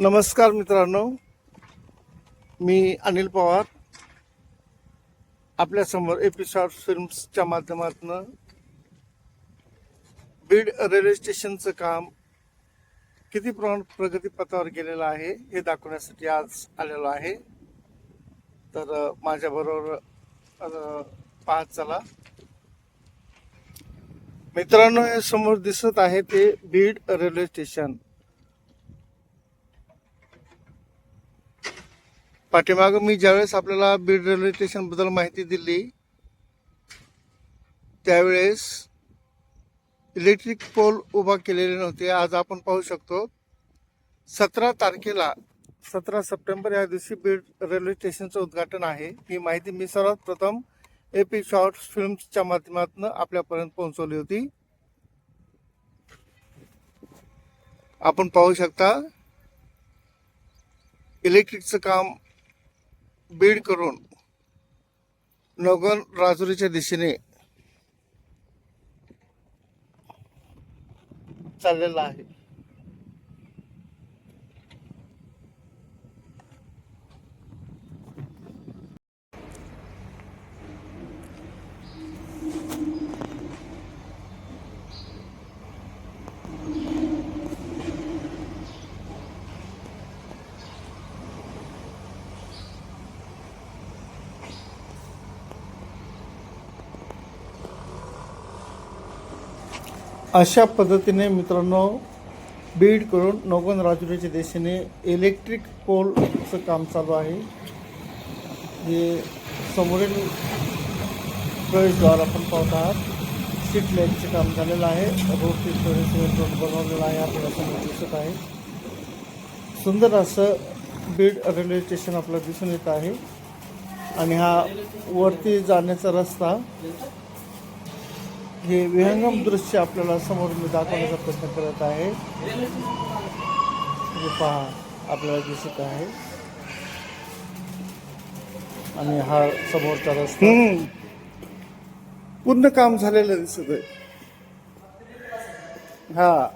नमस्कार मित्रांनो. मी अनिल पवार. आपल्यासमोर एपिसॉड फिल्म्सच्या माध्यमातून बीड रेल्वे स्टेशनचं काम किती प्रमाणात प्रगतीपथावर गेलेलं आहे हे दाखवण्यासाठी आज आलेलो आहे. तर माझ्याबरोबर पाहत चला. मित्रांनो हे समोर दिसत आहे ते बीड रेल्वे स्टेशन. पाठीमागं मी ज्यावेळेस आपल्याला बीड रेल्वे स्टेशनबद्दल माहिती दिली त्यावेळेस इलेक्ट्रिक पोल उभा केलेले नव्हते आज आपण पाहू शकतो. सतरा तारखेला सतरा सप्टेंबर या दिवशी बीड रेल्वे स्टेशनचं उद्घाटन आहे. ही माहिती मी सर्वात प्रथम एपी शॉर्ट्स फिल्म्सच्या माध्यमातून आपल्यापर्यंत पोहोचवली होती. आपण पाहू शकता इलेक्ट्रिकचं काम बीड करून नगन राजुरीच्या दिशेने चाललेला आहे. अशा पद्धतीने मित्रांनो बीड करून नौगन राजुरीच्या दिशेने इलेक्ट्रिक पोलचं काम चालू आहे. जे समोरील प्रवेशद्वार आपण पाहत आहात. सीट लाईटचे काम झालेलं आहे. रोडची सिमेंट रोड बनवलेला आहे. आपल्याला समोर दिसत आहे. सुंदर असं बीड रेल्वे स्टेशन आपल्याला दिसून येत आहे. आणि हा वरती जाण्याचा रस्ता हे विहंगम दृश्य आपल्याला समोर मी दाखवण्याचा प्रयत्न करत आहे. हे पहा आपल्याला दिसत आहे. आणि हा समोरचा रस्ता. पूर्ण काम झालेलं दिसत आहे. हा.